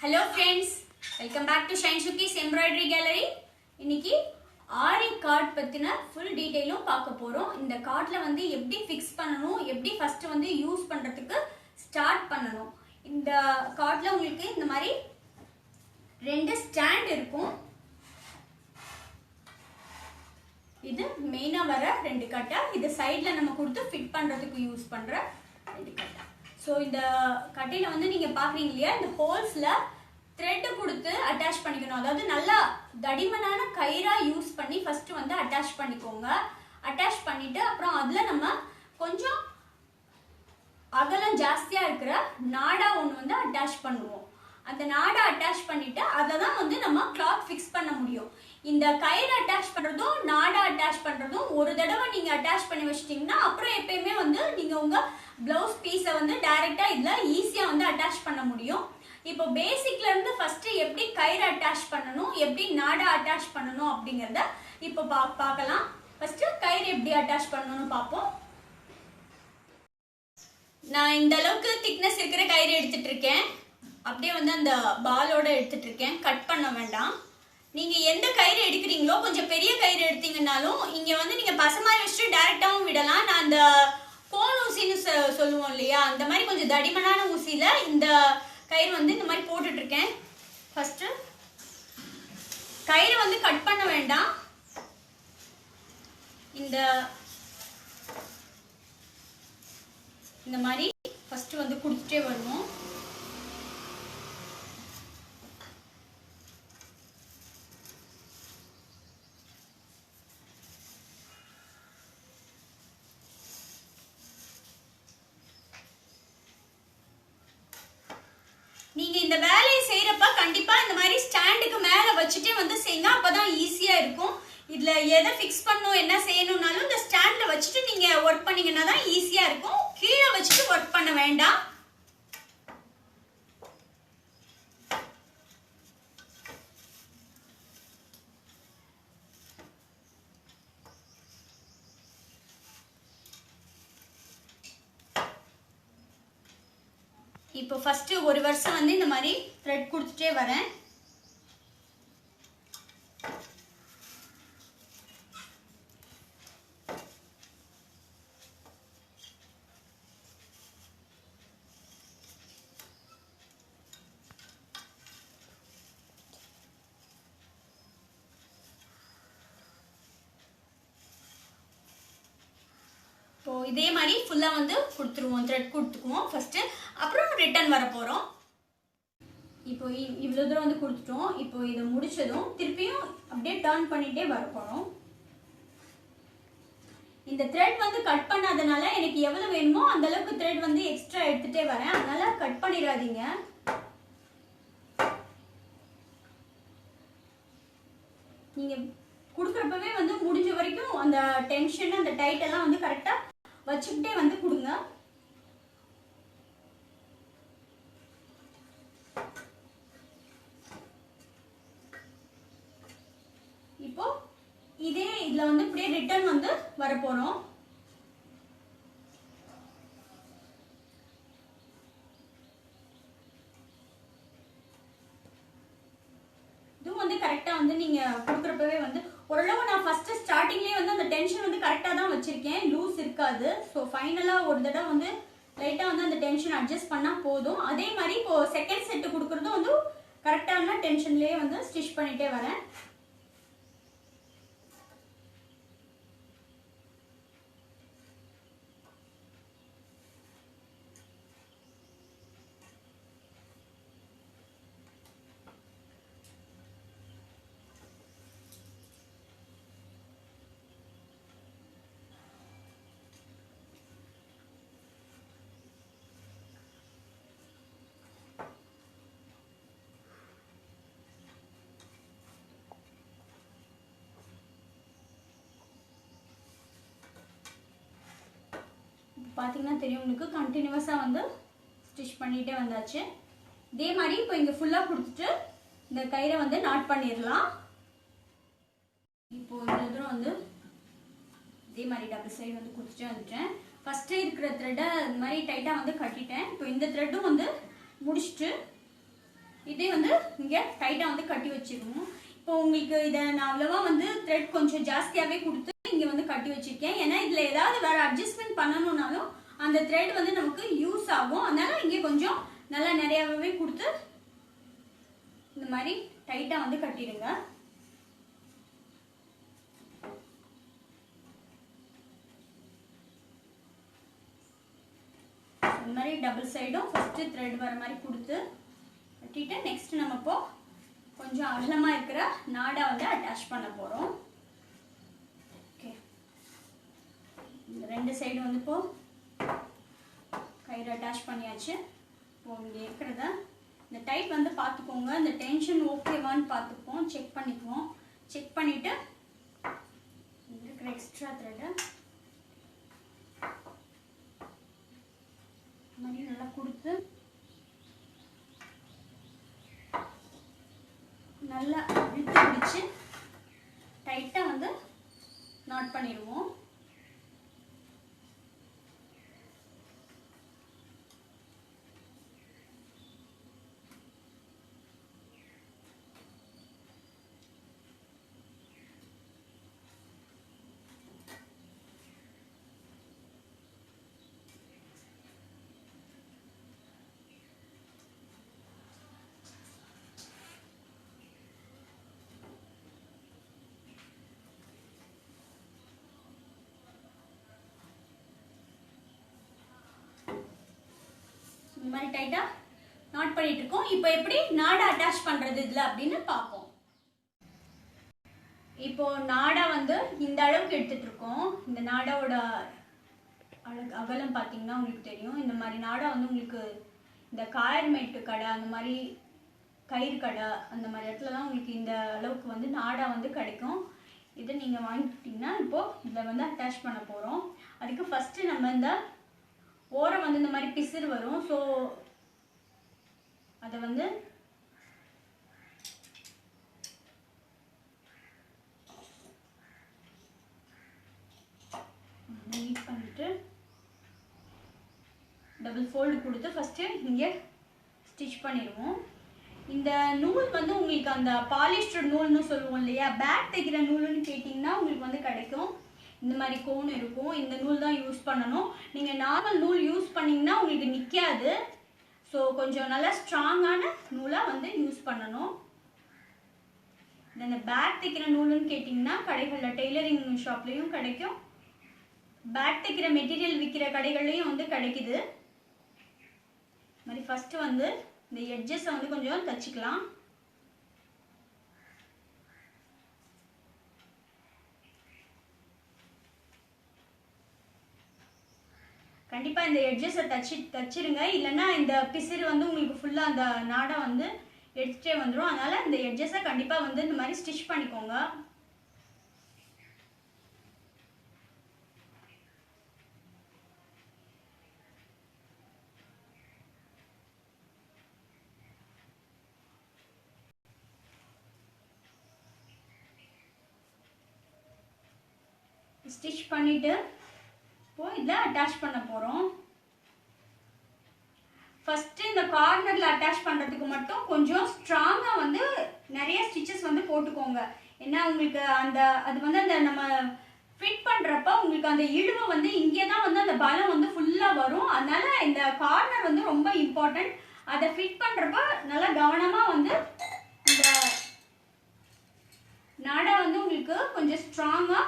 Hello friends welcome back to shine சுக்கீஸ் embroidery gallery இன்னைக்கு aari card பற்றின full டீட்டெயிலும் பார்க்க போகிறோம் இந்த கார்டில் வந்து எப்படி ஃபிக்ஸ் பண்ணணும் எப்படி ஃபஸ்ட்டு வந்து யூஸ் பண்ணுறதுக்கு ஸ்டார்ட் பண்ணணும். இந்த கார்டில் உங்களுக்கு இந்த மாதிரி ரெண்டு ஸ்டாண்ட் இருக்கும். இது மெயினாக வர ரெண்டு கட்டை இது சைடில் நம்ம கொடுத்து ஃபிட் பண்ணுறதுக்கு யூஸ் பண்ணுற ரெண்டு கட்டை. ஸோ இந்த கட்டையில் வந்து நீங்கள் பார்க்குறீங்க இல்லையா? இந்த ஹோல்ஸில் த்ரெட்டு கொடுத்து அட்டாச் பண்ணிக்கணும். அதாவது நல்லா தடிமனான கயிறாக யூஸ் பண்ணி ஃபஸ்ட்டு வந்து அட்டாச் பண்ணிக்கோங்க. அட்டாச் பண்ணிவிட்டு அப்புறம் அதில் நம்ம கொஞ்சம் அகலம் ஜாஸ்தியாக இருக்கிற நாடா ஒன்று வந்து அட்டாச் பண்ணுவோம். அந்த நாடை அட்டாச் பண்ணிவிட்டு அதை தான் வந்து நம்ம கிளாத் ஃபிக்ஸ் பண்ண முடியும். இந்த கயிறு அட்டாச் பண்ணுறதும் நாடா அட்டாச் பண்ணுறதும் ஒரு தடவை நீங்கள் அட்டாச் பண்ணி வச்சிட்டிங்கன்னா அப்புறம் எப்பயுமே வந்து நீங்கள் உங்கள் ப்ளவுஸ் பீஸை வந்து டைரெக்டாக இதில் ஈஸியாக வந்து அட்டாச் பண்ண முடியும். இப்போ பேசிக்ல இருந்து ஃபர்ஸ்ட் எப்படி கயிறு அட்டாச் பண்ணணும் எப்படி நாடா அட்டாச் பண்ணணும் அப்படிங்கிறத இப்போ பா பார்க்கலாம். ஃபர்ஸ்ட் கயிறு எப்படி அட்டாச் பண்ணணும்னு பார்ப்போம். நான் இந்த அளவுக்கு திக்னஸ் இருக்கிற கயிறு எடுத்துட்டு இருக்கேன். அப்படியே வந்து அந்த பாலோட எடுத்துட்டு இருக்கேன். கட் பண்ண வேண்டாம். நீங்க எந்த கயிறு எடுக்கிறீங்களோ கொஞ்சம் பெரிய கயிறு எடுத்தீங்கன்னாலும் இங்க வந்து நீங்க பசமாய் வச்சுட்டு டைரக்டாவும் விடலாம். நான் அந்த கோன் ஊசின்னு சொ- சொல்லுவோம் இல்லையா? அந்த மாதிரி கொஞ்சம் தடிமனான ஊசியில இந்த கயிறு வந்து இந்த மாதிரி போட்டுட்டு இருக்கேன் ஃபர்ஸ்ட் கயிறு வந்து கட் பண்ண வேண்டாம். இந்த இந்த மாதிரி ஃபர்ஸ்ட் வந்து கொடுத்துட்டே வரணும் நீங்க இந்த வேலையை செய்யறப்ப கண்டிப்பா இந்த மாதிரி ஸ்டாண்டுக்கு மேல வச்சுட்டே வந்து செய்யுங்க அப்பதான் ஈஸியா இருக்கும் இதுல எதை ஃபிக்ஸ் பண்ணணும் என்ன செய்யணும்னாலும் இந்த ஸ்டாண்டில் வச்சுட்டு நீங்க ஒர்க் பண்ணீங்கன்னா தான் ஈஸியா இருக்கும். கீழே வச்சுட்டு ஒர்க் பண்ண வேண்டாம். இப்போ ஃபஸ்ட்டு ஒரு வருஷம் வந்து இந்த மாதிரி த்ரெட் கொடுத்துட்டே வரேன். ஸோ இதே மாதிரி ஃபுல்லாக வந்து கொடுத்துருவோம் த்ரெட் கொடுத்துக்குவோம் ஃபஸ்ட்டு அப்புறம் ரிட்டர்ன் வர போகிறோம் இப்போ இவ்வளோ தூரம் வந்து கொடுத்துட்டோம். இப்போ இதை முடிச்சதும் திருப்பியும் அப்படியே டர்ன் பண்ணிகிட்டே வர போகிறோம் இந்த த்ரெட் வந்து கட் பண்ணாதனால எனக்கு எவ்வளோ வேணுமோ அந்த அளவுக்கு த்ரெட் வந்து எக்ஸ்ட்ரா எடுத்துகிட்டே வரேன். அதனால் கட் பண்ணிடாதீங்க. நீங்கள் கொடுக்குறப்பவே வந்து முடிஞ்ச வரைக்கும் அந்த டென்ஷன் அந்த டைட்டெல்லாம் வந்து கரெக்டாக வச்சுக்கிட்டே வந்து கொடுங்க. இப்போ இதே இதுல வந்து இப்படியே ரிட்டர்ன் வந்து வர இதுவும் வந்து கரெக்டாக வந்து நீங்கள் கொடுக்குறப்பவே வந்து ஓரளவு நான் ஃபஸ்ட்டு ஸ்டார்டிங்லேயே வந்து அந்த டென்ஷன் வந்து கரெக்டாக தான் வச்சுருக்கேன். லூஸ் இருக்காது. ஸோ ஃபைனலாக ஒரு தடவை வந்து லைட்டாக வந்து அந்த டென்ஷன் அட்ஜஸ்ட் பண்ணால் போதும். அதே மாதிரி இப்போ செகண்ட் செட்டு கொடுக்குறதும் வந்து கரெக்டான டென்ஷன்லேயே வந்து ஸ்டிச் பண்ணிகிட்டே வரேன். பார்த்தீங்கன்னா தெரியும் உங்களுக்கு கண்டினியூவஸாக வந்து ஸ்டிச் பண்ணிகிட்டே வந்தாச்சு. இதே மாதிரி இப்போ இங்கே ஃபுல்லாக கொடுத்துட்டு இந்த கயிறை வந்து நாட் பண்ணிடலாம். இப்போ இந்த தூரம் வந்து இதே மாதிரி டபுள் சைடு வந்து கொடுத்துட்டே வந்துட்டேன். ஃபஸ்ட்டு இருக்கிற த்ரெட்டை இந்த மாதிரி டைட்டாக வந்து கட்டிட்டேன். இப்போ இந்த த்ரெட்டும் வந்து முடிச்சுட்டு இதே வந்து இங்கே டைட்டாக வந்து கட்டி வச்சிருக்கணும் இப்போ உங்களுக்கு இதை நான் அவ்வளோவா வந்து த்ரெட் கொஞ்சம் ஜாஸ்தியாகவே கொடுத்து இங்கே வந்து கட்டி வச்சிருக்கேன். ஏன்னா இதில் ஏதாவது வேற அட்ஜஸ்ட்மெண்ட் பண்ணணும்னாலும் அந்த த்ரெட் வந்து நமக்கு யூஸ் ஆகும். அதனால இங்கே கொஞ்சம் நல்லா நிறையாவே கொடுத்து இந்த மாதிரி டைட்டாக வந்து கட்டிடுங்க. இந்த மாதிரி டபுள் சைடும் ஃபஸ்ட்டு த்ரெட் வர மாதிரி கொடுத்து கட்டிட்டு நெக்ஸ்ட் நம்ம இப்போ கொஞ்சம் அகலமாக இருக்கிற நாடா வந்து அட்டாச் பண்ண போகிறோம் ஓகே இந்த ரெண்டு சைடு வந்து இப்போ கயிறு அட்டாச் பண்ணியாச்சு. இப்போ இங்கே இருக்கிறத இந்த டைட் வந்து பார்த்துக்கோங்க. இந்த டென்ஷன் ஓகேவான்னு பார்த்துப்போம். செக் பண்ணிக்குவோம். செக் பண்ணிவிட்டு இருக்கிற எக்ஸ்ட்ரா த்ரெட்டை மாதிரி நல்லா கொடுத்து நல்லா இழுத்து பிடிச்சு டைட்டாக வந்து நாட் பண்ணிடுவோம். இந்த மாதிரி டைட்டாக நாட் பண்ணிட்டு இருக்கோம். இப்போ எப்படி நாடா அட்டாச் பண்ணுறது இதில் அப்படின்னு பார்ப்போம். இப்போ நாடா வந்து இந்த அளவுக்கு எடுத்துட்டு இருக்கோம். இந்த நாடாவோட அழகு அகலம் பார்த்தீங்கன்னா உங்களுக்கு தெரியும். இந்த மாதிரி நாடா வந்து உங்களுக்கு இந்த காயர்மேட்டு கடை அந்த மாதிரி கயிறு கடை அந்த மாதிரி இடத்துல தான் உங்களுக்கு இந்த அளவுக்கு வந்து நாடா வந்து கிடைக்கும். இதை நீங்கள் வாங்கிக்கிட்டிங்கன்னா இப்போது இதில் வந்து அட்டாச் பண்ண போகிறோம் அதுக்கு ஃபஸ்ட்டு நம்ம இந்த ஓரம் வந்து இந்த மாதிரி பிசிறு வரும். ஸோ அதை வந்து நீட் பண்ணிட்டு டபுள் ஃபோல்டு கொடுத்து ஃபஸ்ட்டு இங்கே ஸ்டிச் பண்ணிடுவோம். இந்த நூல் வந்து உங்களுக்கு அந்த பாலிஸ்டர் நூல்னு சொல்லுவோம் இல்லையா? பேக் தைக்கிற நூல்னு கேட்டிங்கன்னா உங்களுக்கு வந்து கிடைக்கும். இந்த மாதிரி கோன் இருக்கும். இந்த நூல் தான் யூஸ் பண்ணணும். நீங்கள் நார்மல் நூல் யூஸ் பண்ணிங்கன்னா உங்களுக்கு நிற்காது ஸோ கொஞ்சம் நல்லா ஸ்ட்ராங்கான நூலாக வந்து யூஸ் பண்ணணும். இந்த பேக் தைக்கிற நூலுன்னு கேட்டிங்கன்னா கடைகளில் டெய்லரிங் ஷாப்லேயும் கிடைக்கும். பேக் தைக்கிற மெட்டீரியல் விற்கிற கடைகள்லையும் வந்து கிடைக்குது. இது மாதிரி ஃபஸ்ட்டு வந்து இந்த எட்ஜஸை வந்து கொஞ்சம் தச்சுக்கலாம் கண்டிப்பாக இந்த எட்ஜஸை தச்சு தச்சிருங்க இல்லைன்னா இந்த பிசிறு வந்து உங்களுக்கு ஃபுல்லாக அந்த நாடை வந்து எடுத்துகிட்டே வந்துடும் அதனால் இந்த எட்ஜஸை கண்டிப்பாக வந்து இந்த மாதிரி ஸ்டிச் பண்ணிக்கோங்க. ஸ்டிச் பண்ணிவிட்டு இப்போ இதை அட்டாச் பண்ண போகிறோம் ஃபஸ்ட்டு இந்த கார்னரில் அட்டாச் பண்ணுறதுக்கு மட்டும் கொஞ்சம் ஸ்ட்ராங்காக வந்து நிறைய ஸ்டிச்சஸ் வந்து போட்டுக்கோங்க. ஏன்னா உங்களுக்கு அந்த அது வந்து அந்த நம்ம ஃபிட் பண்ணுறப்ப உங்களுக்கு அந்த இழுவை வந்து இங்கே தான் வந்து அந்த பலம் வந்து ஃபுல்லாக வரும். அதனால இந்த கார்னர் வந்து ரொம்ப இம்பார்ட்டண்ட் அதை ஃபிட் பண்ணுறப்ப நல்லா கவனமாக வந்து இந்த நடை வந்து உங்களுக்கு கொஞ்சம் ஸ்ட்ராங்காக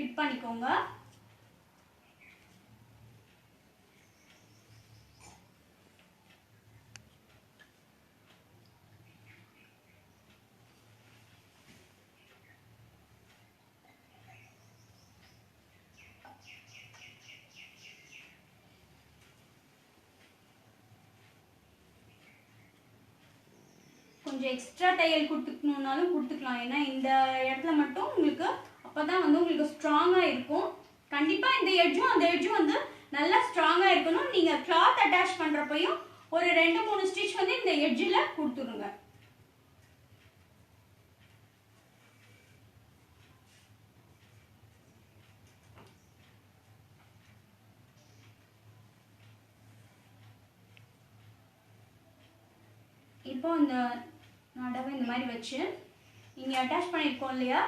ஃபிட் பண்ணிக்கோங்க. கொஞ்சம் எக்ஸ்ட்ரா தையல் கொடுத்துக்கணுன்னாலும் கொடுத்துக்கலாம். ஏன்னா இந்த இடத்துல மட்டும் உங்களுக்கு அப்போ தான் வந்து உங்களுக்கு ஸ்ட்ராங்காக இருக்கும். கண்டிப்பாக இந்த எட்ஜும் அந்த எட்ஜும் வந்து நல்லா ஸ்ட்ராங்காக இருக்கணும். நீங்கள் கிளாத் அட்டாச் பண்ணுறப்பையும் ஒரு ரெண்டு மூணு ஸ்டிச் வந்து இந்த எட்ஜில் கொடுத்துருங்க இப்போ இந்த நடவை இந்த மாதிரி வச்சு இங்கே அட்டாச் பண்ணியிருக்கோம் இல்லையா?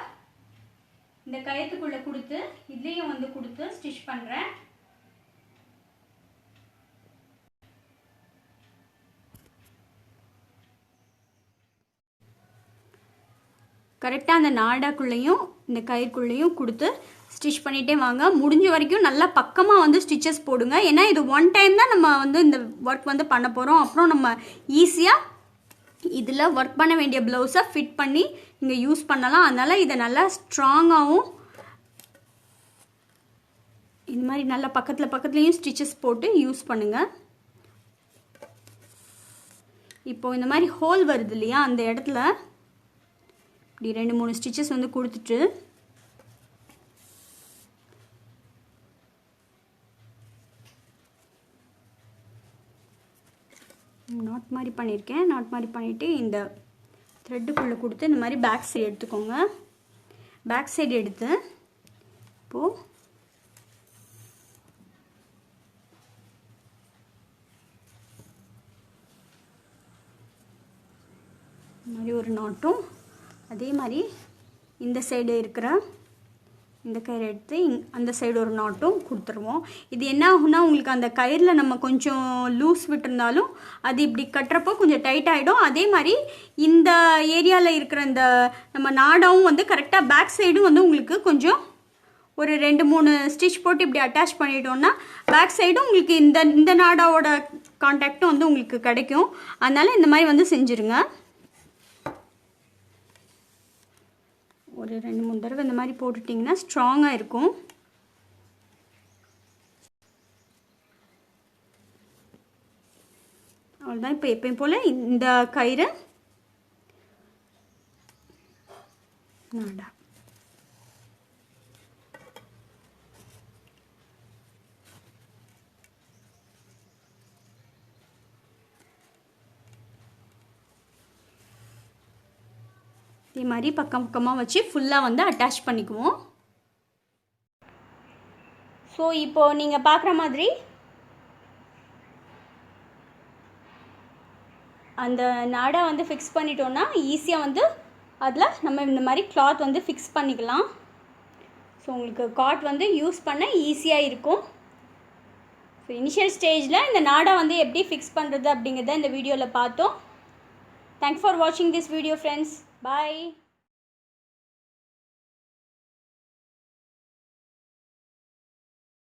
இந்த கயத்துக்குள்ளே கொடுத்து இதுலேயும் வந்து கொடுத்து ஸ்டிச் பண்ணுறேன் கரெக்டாக அந்த நாடாக்குள்ளேயும் இந்த கயிற்குள்ளேயும் கொடுத்து ஸ்டிச் பண்ணிகிட்டே வாங்க. முடிஞ்ச வரைக்கும் நல்லா பக்கமாக வந்து ஸ்டிச்சஸ் போடுங்க. ஏன்னா இது ஒன் டைம் தான் நம்ம வந்து இந்த ஒர்க் வந்து பண்ண போகிறோம் அப்புறம் நம்ம ஈஸியாக இதில் ஒர்க் பண்ண வேண்டிய ப்ளவுஸை ஃபிட் பண்ணி இங்கே யூஸ் பண்ணலாம். அதனால் இதை நல்லா ஸ்ட்ராங்காகவும் இது மாதிரி நல்லா பக்கத்தில் பக்கத்துலேயும் ஸ்டிச்சஸ் போட்டு யூஸ் பண்ணுங்கள் இப்போது இந்த மாதிரி ஹோல் வருது இல்லையா? அந்த இடத்துல இப்படி ரெண்டு மூணு ஸ்டிச்சஸ் வந்து கொடுத்துட்டு நாட் மாதிரி பண்ணியிருக்கேன் நாட் மாதிரி பண்ணிவிட்டு இந்த த்ரெட்டுக்குள்ளே கொடுத்து இந்த மாதிரி பேக் சைடு எடுத்துக்கோங்க. பேக் சைடு எடுத்து இப்போது இந்த மாதிரி ஒரு நாட்டும் அதே மாதிரி இந்த சைடு இருக்கிற இந்த கயிறு எடுத்து இங் அந்த சைடு ஒரு நாட்டும் கொடுத்துருவோம். இது என்ன ஆகும்னா உங்களுக்கு அந்த கயிறில் நம்ம கொஞ்சம் லூஸ் விட்டுருந்தாலும் அது இப்படி கட்டுறப்போ கொஞ்சம் டைட் ஆகிடும் அதே மாதிரி இந்த ஏரியாவில் இருக்கிற இந்த நம்ம நாடாவும் வந்து கரெக்டாக பேக் சைடும் வந்து உங்களுக்கு கொஞ்சம் ஒரு ரெண்டு மூணு ஸ்டிச் போட்டு இப்படி அட்டாச் பண்ணிட்டோம்னா பேக் சைடும் உங்களுக்கு இந்த இந்த நாடாவோட காண்டாக்டும் வந்து உங்களுக்கு கிடைக்கும். அதனால் இந்த மாதிரி வந்து செஞ்சுருங்க. ஒரு ரெண்டு மூணு தடவை இந்த மாதிரி போட்டுட்டிங்கன்னா ஸ்ட்ராங்காக இருக்கும். அவ்வளோதான் இப்போ எப்பயும் போல் இந்த கயிறு நாடா. இதே மாதிரி பக்கம் பக்கமாக வச்சு ஃபுல்லாக வந்து அட்டாச் பண்ணிக்குவோம். ஸோ இப்போது நீங்கள் பார்க்குற மாதிரி அந்த நாடை வந்து ஃபிக்ஸ் பண்ணிட்டோன்னா ஈஸியாக வந்து அதில் நம்ம இந்த மாதிரி கிளாத் வந்து ஃபிக்ஸ் பண்ணிக்கலாம். ஸோ உங்களுக்கு காட் வந்து யூஸ் பண்ண ஈஸியாக இருக்கும். ஸோ இனிஷியல் ஸ்டேஜில் இந்த நாடை வந்து எப்படி ஃபிக்ஸ் பண்ணுறது அப்படிங்கிறத இந்த வீடியோவில் பார்த்தோம். தேங்க்ஸ் ஃபார் வாட்சிங் திஸ் வீடியோ ஃப்ரெண்ட்ஸ் Bye.